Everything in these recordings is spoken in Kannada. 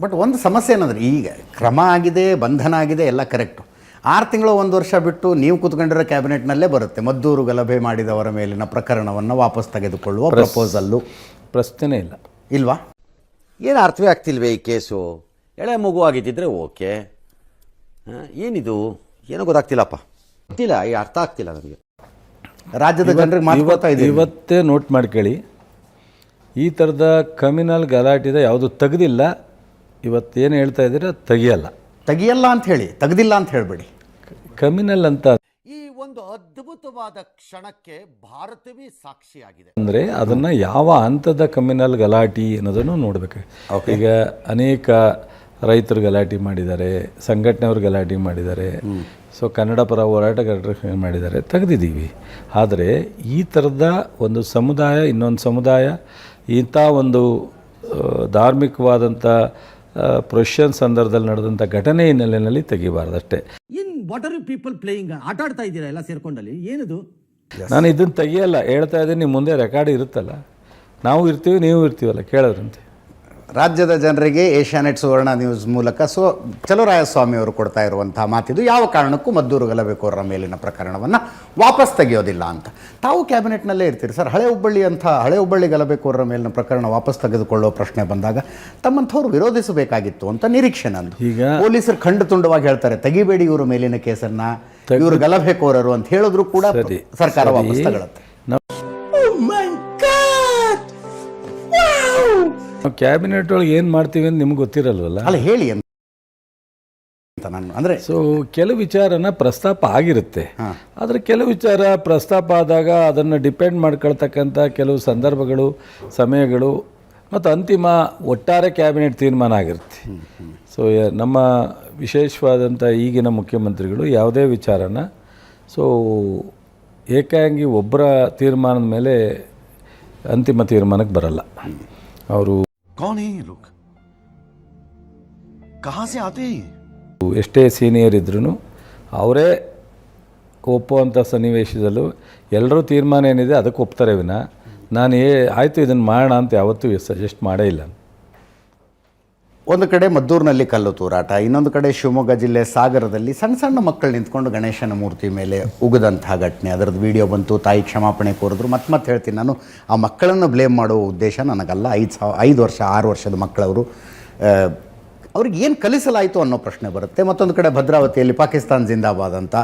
ಬಟ್ ಒಂದು ಸಮಸ್ಯೆ ಏನಂದ್ರೆ ಈಗ ಕ್ರಮ ಆಗಿದೆ ಬಂಧನ ಆಗಿದೆ ಎಲ್ಲ ಕರೆಕ್ಟು ಆರು ತಿಂಗಳು ಒಂದು ವರ್ಷ ಬಿಟ್ಟು ನೀವು ಕೂತ್ಕೊಂಡಿರೋ ಕ್ಯಾಬಿನೆಟ್ನಲ್ಲೇ ಬರುತ್ತೆ. ಮದ್ದೂರು ಗಲಭೆ ಮಾಡಿದವರ ಮೇಲಿನ ಪ್ರಕರಣವನ್ನು ವಾಪಸ್ ತೆಗೆದುಕೊಳ್ಳುವ ಪ್ರಪೋಸಲ್ಲು. ಪ್ರಶ್ನೆ ಇಲ್ಲ. ಇಲ್ವಾ? ಏನು ಅರ್ಥವೇ ಆಗ್ತಿಲ್ವೇ ಈ ಕೇಸು? ಎಳೆ ಮಗು ಆಗಿದ್ದಿದ್ರೆ ಓಕೆ. ಏನಿದು? ಏನೋ ಗೊತ್ತಾಗ್ತಿಲ್ಲಪ್ಪ. ಗೊತ್ತಿಲ್ಲ ಈ ಅರ್ಥ ಆಗ್ತಿಲ್ಲ ನನಗೆ. ರಾಜ್ಯದ ಜನರಿಗೆ ಮಾತು ಇದೆ ಇವತ್ತೇ ನೋಟ್ ಮಾಡ್ಕೊಳ್ಳಿ. ಈ ಥರದ ಕಮಿನಲ್ ಗಲಾಟಿದ ಯಾವುದು ತೆಗೆದಿಲ್ಲ. ಇವತ್ತೇನು ಹೇಳ್ತಾ ಇದ್ದೀರಾ? ತೆಗಿಯಲ್ಲ. ತೆಗಿಯಲ್ಲ ಅಂತ ಹೇಳಿ ತೆಗೆದಿಲ್ಲ ಅಂತ ಹೇಳಬೇಡಿ. ಕಮ್ಯುನಲ್ ಅಂತ ಈ ಒಂದು ಅದ್ಭುತವಾದ ಕ್ಷಣಕ್ಕೆ ಭಾರತವೇ ಸಾಕ್ಷಿಯಾಗಿದೆ. ಅಂದರೆ ಅದನ್ನು ಯಾವ ಹಂತದ ಕಮ್ಯುನಲ್ ಗಲಾಟಿ ಅನ್ನೋದನ್ನು ನೋಡಬೇಕು. ಈಗ ಅನೇಕ ರೈತರು ಗಲಾಟೆ ಮಾಡಿದ್ದಾರೆ ಸಂಘಟನೆಯವರು ಗಲಾಟೆ ಮಾಡಿದ್ದಾರೆ. ಸೊ ಕನ್ನಡ ಪರ ಹೋರಾಟಗಾರರು ಮಾಡಿದ್ದಾರೆ? ತೆಗೆದಿದ್ದೀವಿ. ಆದರೆ ಈ ಥರದ ಒಂದು ಸಮುದಾಯ ಇನ್ನೊಂದು ಸಮುದಾಯ ಇಂಥ ಒಂದು ಧಾರ್ಮಿಕವಾದಂಥ ಪ್ರೊಷನ್ ಸಂದರ್ಭದಲ್ಲಿ ನಡೆದಂಥ ಘಟನೆ ಹಿನ್ನೆಲೆಯಲ್ಲಿ ತೆಗಿಬಾರ್ದು ಅಷ್ಟೇ. In what are you people playing ಆಟ ಆಡ್ತಾ ಇದ್ದೀರಾ ಎಲ್ಲ ಸೇರ್ಕೊಂಡಲ್ಲಿ? ಏನಿದು? ನಾನು ಇದನ್ನು ತೆಗಿಯಲ್ಲ ಹೇಳ್ತಾ ಇದ್ದೀನಿ ನಿಮ್ಮ ಮುಂದೆ ರೆಕಾರ್ಡ್ ಇರುತ್ತಲ್ಲ. ನಾವು ಇರ್ತೀವಿ ನೀವು ಇರ್ತೀವಲ್ಲ ಕೇಳೋದ್ರಂತೆ. ರಾಜ್ಯದ ಜನರಿಗೆ ಏಷ್ಯಾನೆಟ್ ಸುವರ್ಣ ನ್ಯೂಸ್ ಮೂಲಕ ಸೊ ಚಲೋರಾಯಸ್ವಾಮಿ ಅವರು ಕೊಡ್ತಾ ಇರುವಂತಹ ಮಾತಿದು. ಯಾವ ಕಾರಣಕ್ಕೂ ಮದ್ದೂರು ಗಲಭೆಕೋರರ ಮೇಲಿನ ಪ್ರಕರಣವನ್ನು ವಾಪಸ್ ತೆಗೆಯೋದಿಲ್ಲ ಅಂತ. ತಾವು ಕ್ಯಾಬಿನೆಟ್ನಲ್ಲೇ ಇರ್ತೀರಿ ಸರ್. ಹಳೆ ಹುಬ್ಬಳ್ಳಿ ಅಂತ ಹಳೆ ಹುಬ್ಬಳ್ಳಿ ಗಲಭೆಕೋರರ ಮೇಲಿನ ಪ್ರಕರಣ ವಾಪಸ್ ತೆಗೆದುಕೊಳ್ಳೋ ಪ್ರಶ್ನೆ ಬಂದಾಗ ತಮ್ಮಂಥವ್ರು ವಿರೋಧಿಸಬೇಕಾಗಿತ್ತು ಅಂತ ನಿರೀಕ್ಷೆ ನಂದು. ಈಗ- ಪೊಲೀಸರು ಖಂಡ ತುಂಡವಾಗಿ ಹೇಳ್ತಾರೆ ತೆಗಿಬೇಡಿ ಇವರು ಮೇಲಿನ ಕೇಸನ್ನು. ಇವರು ಗಲಭೆಕೋರರು ಅಂತ ಹೇಳಿದ್ರು ಕೂಡ ಸರ್ಕಾರ ವಾಪಸ್ ತಗೊಳುತ್ತೆ. ಕ್ಯಾಬಿನೆಟ್ ಒಳಗೆ ಏನು ಮಾಡ್ತೀವಿ ಅಂತ ನಿಮ್ಗೆ ಗೊತ್ತಿರಲ್ವಲ್ಲ? ಅಲ್ಲ ಹೇಳಿ ಅಂತ. ನಾನು ಅಂದರೆ ಸೊ ಕೆಲವು ವಿಚಾರನ ಪ್ರಸ್ತಾಪ ಆಗಿರುತ್ತೆ. ಆದರೆ ಕೆಲವು ವಿಚಾರ ಪ್ರಸ್ತಾಪ ಆದಾಗ ಅದನ್ನು ಡಿಪೆಂಡ್ ಮಾಡ್ಕೊಳ್ತಕ್ಕಂಥ ಕೆಲವು ಸಂದರ್ಭಗಳು ಸಮಯಗಳು ಮತ್ತು ಅಂತಿಮ ಒಟ್ಟಾರೆ ಕ್ಯಾಬಿನೆಟ್ ತೀರ್ಮಾನ ಆಗಿರುತ್ತೆ. ಸೊ ನಮ್ಮ ವಿಶೇಷವಾದಂಥ ಈಗಿನ ಮುಖ್ಯಮಂತ್ರಿಗಳು ಯಾವುದೇ ವಿಚಾರನ ಸೊ ಏಕಾಂಗಿ ಒಬ್ಬರ ತೀರ್ಮಾನದ ಮೇಲೆ ಅಂತಿಮ ತೀರ್ಮಾನಕ್ಕೆ ಬರಲ್ಲ. ಅವರು कौन है ये लोग कहां से आते हैं ये ಎಷ್ಟೇ ಸೀನಿಯರ್ ಇದ್ರೂ ಅವರೇ ಒಪ್ಪುವಂಥ ಸನ್ನಿವೇಶದಲ್ಲೂ ಎಲ್ಲರೂ ತೀರ್ಮಾನ ಏನಿದೆ ಅದಕ್ಕೆ ಒಪ್ತಾರೆ ವಿನ ನಾನು ಏ ಆಯಿತು ಇದನ್ನು ಮಾಡೋಣ ಅಂತ ಯಾವತ್ತೂ ಸಜೆಸ್ಟ್ ಮಾಡೇ ಇಲ್ಲ ಒಂದು ಕಡೆ ಮದ್ದೂರಿನಲ್ಲಿ ಕಲ್ಲು ತೂರಾಟ, ಇನ್ನೊಂದು ಕಡೆ ಶಿವಮೊಗ್ಗ ಜಿಲ್ಲೆ ಸಾಗರದಲ್ಲಿ ಸಣ್ಣ ಸಣ್ಣ ಮಕ್ಕಳು ನಿಂತ್ಕೊಂಡು ಗಣೇಶನ ಮೂರ್ತಿ ಮೇಲೆ ಉಗಿದಂತಹ ಘಟನೆ. ಅದರದ್ದು ವಿಡಿಯೋ ಬಂತು, ತಾಯಿ ಕ್ಷಮಾಪಣೆ ಕೋರಿದ್ರು. ಮತ್ತೆ ಮತ್ತೆ ಹೇಳ್ತೀನಿ ನಾನು, ಆ ಮಕ್ಕಳನ್ನು ಬ್ಲೇಮ್ ಮಾಡೋ ಉದ್ದೇಶ ನನಗಲ್ಲ. ಐದು ಸಾವ ಐದು ವರ್ಷ, ಆರು ವರ್ಷದ ಮಕ್ಕಳವರು ಅವ್ರಿಗೆ ಏನು ಕಲಿಸಲಾಯಿತು ಅನ್ನೋ ಪ್ರಶ್ನೆ ಬರುತ್ತೆ. ಮತ್ತೊಂದು ಕಡೆ ಭದ್ರಾವತಿಯಲ್ಲಿ ಪಾಕಿಸ್ತಾನ್ ಜಿಂದಾಬಾದ್ ಅಂತ.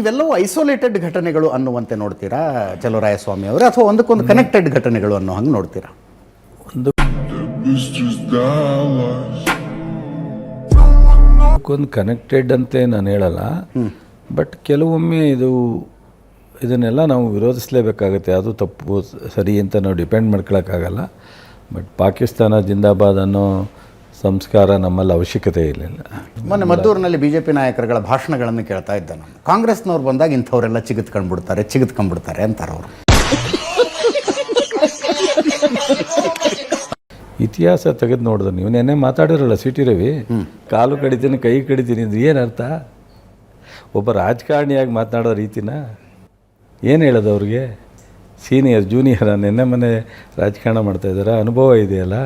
ಇವೆಲ್ಲವೂ ಐಸೋಲೇಟೆಡ್ ಘಟನೆಗಳು ಅನ್ನುವಂತೆ ನೋಡ್ತೀರಾ? ಚಲುರಾಯಸ್ವಾಮಿ ಅವರು, ಅಥವಾ ಒಂದಕ್ಕೊಂದು ಕನೆಕ್ಟೆಡ್ ಘಟನೆಗಳು ಅನ್ನೋ ಹಂಗೆ ನೋಡ್ತೀರಾ? ಒಂದು ಕನೆಕ್ಟೆಡ್ ಅಂತೆ ನಾನು ಹೇಳಲ್ಲ ಬಟ್ ಕೆಲವೊಮ್ಮೆ ಇದು, ಇದನ್ನೆಲ್ಲ ನಾವು ವಿರೋಧಿಸಲೇಬೇಕಾಗುತ್ತೆ. ಅದು ತಪ್ಪು, ಸರಿ ಅಂತ ನಾವು ಡಿಪೆಂಡ್ ಮಾಡ್ಕೊಳಕ್ಕಾಗಲ್ಲ. ಬಟ್ ಪಾಕಿಸ್ತಾನ ಜಿಂದಾಬಾದ್ ಅನ್ನೋ ಸಂಸ್ಕಾರ ನಮ್ಮಲ್ಲಿ ಅವಶ್ಯಕತೆ ಇರಲಿಲ್ಲ. ಮೊನ್ನೆ ಮದ್ದೂರಿನಲ್ಲಿ ಬಿ ಜೆ ಪಿ ನಾಯಕರುಗಳ ಭಾಷಣಗಳನ್ನು ಕೇಳ್ತಾ ಇದ್ದ ನಾನು. ಕಾಂಗ್ರೆಸ್ನವ್ರು ಬಂದಾಗ ಇಂಥವರೆಲ್ಲ ಚಿಗಿತ್ಕೊಂಡ್ಬಿಡ್ತಾರೆ ಚಿಗಿತ್ಕೊಂಡ್ಬಿಡ್ತಾರೆ ಅಂತಾರೆ ಅವರು. ಇತಿಹಾಸ ತೆಗೆದು ನೋಡಿದ್ರೆ ನೀವು. ನೆನ್ನೆ ಮಾತಾಡಿರಲ್ಲ ಸಿಟಿ ರವಿ ಕಾಲು ಕಡಿತೀನಿ ಕೈ ಕಡಿತೀನಿ ಅಂದ್ರೆ ಏನು ಅರ್ಥ? ಒಬ್ಬ ರಾಜಕಾರಣಿಯಾಗಿ ಮಾತನಾಡೋ ರೀತಿನ ಏನು ಹೇಳೋದು ಅವ್ರಿಗೆ? ಸೀನಿಯರ್ ಜೂನಿಯರ್ ನೆನ್ನೆ ಮನೆ ರಾಜಕಾರಣ ಮಾಡ್ತಾಯಿದ್ದಾರೆ ಅನುಭವ ಇದೆಯಲ್ಲ?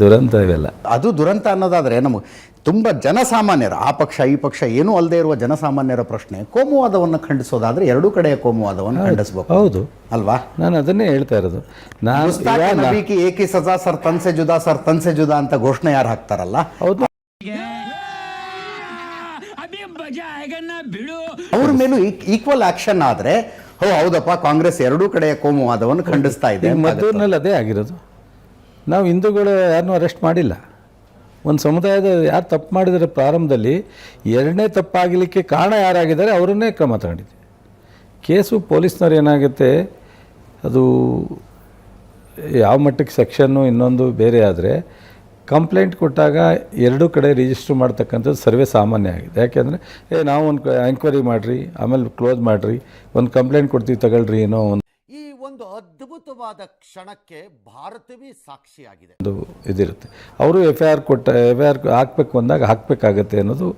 ದುರಂತ ಇವೆಲ್ಲ. ಅದು ದುರಂತ ಅನ್ನೋದಾದರೆ ನಮಗೆ ತುಂಬ ಜನಸಾಮಾನ್ಯರ ಆ ಪಕ್ಷ ಈ ಪಕ್ಷ ಏನೂ ಅಲ್ಲದೆ ಇರುವ ಜನಸಾಮಾನ್ಯರ ಪ್ರಶ್ನೆ ಕೋಮುವಾದವನ್ನು ಖಂಡಿಸೋದಾದರೆ ಎರಡೂ ಕಡೆಯ ಕೋಮುವಾದವನ್ನು ಖಂಡಿಸಬೇಕು. ಹೌದು. ಅಲ್ವಾ? ನಾನು ಅದನ್ನೇ ಹೇಳ್ತಾ ಇರೋದು. ನಾನು ಏಕಿ ಸಜಾ ಸರ್ ತನ್ಸೆ ಜುದಾ ಸರ್ ತನ್ಸೆ ಜುದಾ ಅಂತ ಘೋಷಣೆ ಯಾರು ಹಾಕ್ತಾರಲ್ಲ? ಹೌದು. ಅವ್ರ ಮೇಲೂ ಈಕ್ವಲ್ ಆಕ್ಷನ್ ಆದರೆ ಹೋ ಹೌದಪ್ಪ ಕಾಂಗ್ರೆಸ್ ಎರಡೂ ಕಡೆಯ ಕೋಮುವಾದವನ್ನು ಖಂಡಿಸ್ತಾ ಇದೆ ಮದ್ದೂರಿನಲ್ಲಿ ಅದೇ ಆಗಿರೋದು. ನಾವು ಹಿಂದೂಗಳು ಯಾರನ್ನೂ ಅರೆಸ್ಟ್ ಮಾಡಿಲ್ಲ. ಒಂದು ಸಮುದಾಯದ ಯಾರು ತಪ್ಪು ಮಾಡಿದರೆ ಪ್ರಾರಂಭದಲ್ಲಿ ಎರಡನೇ ತಪ್ಪಾಗಲಿಕ್ಕೆ ಕಾರಣ ಯಾರಾಗಿದ್ದಾರೆ ಅವರನ್ನೇ ಕ್ರಮ ತಗೊಂಡಿದ್ದೆ. ಕೇಸು ಪೊಲೀಸ್ನವ್ರು ಏನಾಗುತ್ತೆ, ಅದು ಯಾವ ಮಟ್ಟಕ್ಕೆ ಸೆಕ್ಷನ್ನು ಇನ್ನೊಂದು ಬೇರೆ ಆದರೆ ಕಂಪ್ಲೇಂಟ್ ಕೊಟ್ಟಾಗ ಎರಡೂ ಕಡೆ ರಿಜಿಸ್ಟ್ರ್ ಮಾಡ್ತಕ್ಕಂಥದ್ದು ಸರ್ವೇ ಸಾಮಾನ್ಯ ಆಗಿದೆ. ಯಾಕೆಂದರೆ, ಏ ನಾವು ಒಂದು ಎಂಕ್ವೈರಿ ಮಾಡಿರಿ, ಆಮೇಲೆ ಕ್ಲೋಸ್ ಮಾಡಿರಿ, ಒಂದು ಕಂಪ್ಲೇಂಟ್ ಕೊಡ್ತೀವಿ ತಗೊಳ್ರಿ ಏನೋ ಒಂದು ಒಂದು ಅದ್ಭುತವಾದ ಕ್ಷಣಕ್ಕೆ ಭಾರತವೇ ಸಾಕ್ಷಿಯಾಗಿದೆ. ಇದಿರುತ್ತೆ. ಅವರು ಎಫ್ ಐ ಆರ್ ಕೊಟ್ಟ ಎಫ್ ಐ ಆರ್ ಹಾಕ್ಬೇಕು ಅಂದಾಗ ಹಾಕಬೇಕಾಗತ್ತೆ ಅನ್ನೋದು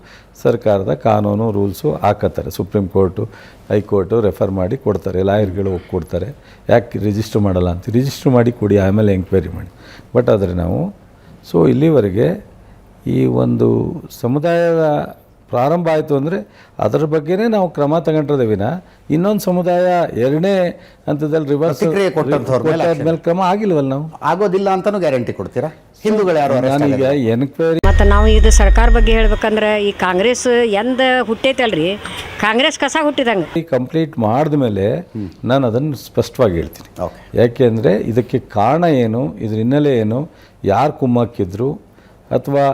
ಸರ್ಕಾರದ ಕಾನೂನು, rules ಹಾಕತ್ತಾರೆ. Supreme court, high court refer ಮಾಡಿ ಕೊಡ್ತಾರೆ. ಲಾಯರ್ಗಳು ಹೋಗಿ ಕೊಡ್ತಾರೆ ಯಾಕೆ ರಿಜಿಸ್ಟ್ರ್ ಮಾಡಲ್ಲ ಅಂತ. ರಿಜಿಸ್ಟ್ರ್ ಮಾಡಿ ಕೊಡಿ, ಆಮೇಲೆ ಎಂಕ್ವೈರಿ ಮಾಡಿ. ಬಟ್ ಆದರೆ ನಾವು, ಸೊ ಇಲ್ಲಿವರೆಗೆ ಈ ಒಂದು ಸಮುದಾಯದ ಪ್ರಾರಂಭ ಆಯಿತು ಅಂದರೆ ಅದರ ಬಗ್ಗೆನೇ ನಾವು ಕ್ರಮ ತಗೊಂಡಿರೋದೇ ವಿನ ಇನ್ನೊಂದು ಸಮುದಾಯ ಎರಡನೇ ಹಂತದಲ್ಲಿ ರಿವರ್ಸ್ ಮೇಲೆ ಮೇಲೆ ಕ್ರಮ ಆಗಿಲ್ವಲ್ಲ ನಾವು? ಆಗೋದಿಲ್ಲ ಅಂತಾನೂ ಗ್ಯಾರಂಟಿ ಕೊಡ್ತೀರಾ? ಹಿಂದೂಗಳು ಯಾರು ನಾನೀಗ? ಎನ್ಕ್ವೈರಿ ಮತ್ತು ನಾವು ಇದು ಸರ್ಕಾರ ಬಗ್ಗೆ ಹೇಳ್ಬೇಕಂದ್ರೆ ಈ ಕಾಂಗ್ರೆಸ್ ಎಂದ ಹುಟ್ಟೈತಲ್ರಿ. ಕಾಂಗ್ರೆಸ್ ಕಸ ಹುಟ್ಟಿದಂಗೆ. ಕಂಪ್ಲೀಟ್ ಮಾಡಿದ್ಮೇಲೆ ನಾನು ಅದನ್ನು ಸ್ಪಷ್ಟವಾಗಿ ಹೇಳ್ತೀನಿ. ಯಾಕೆಂದರೆ ಇದಕ್ಕೆ ಕಾರಣ ಏನು ಇದ್ರ ಹಿನ್ನೆಲೆ ಏನು ಯಾರು ಕುಮ್ಮಕ್ಕಿದ್ರು ಅಥವಾ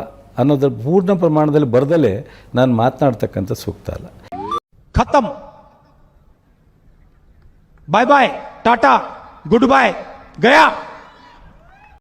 ಅನ್ನೋದ್ರ ಪೂರ್ಣ ಪ್ರಮಾಣದಲ್ಲಿ ಬರದಲ್ಲೇ ನಾನು ಮಾತನಾಡ್ತಕ್ಕಂಥ ಸೂಕ್ತ ಅಲ್ಲ. ಖತಮ್ ಬಾಯ್ ಬಾಯ್ ಟಾಟಾ ಗುಡ್ ಬಾಯ್ ಗಯಾ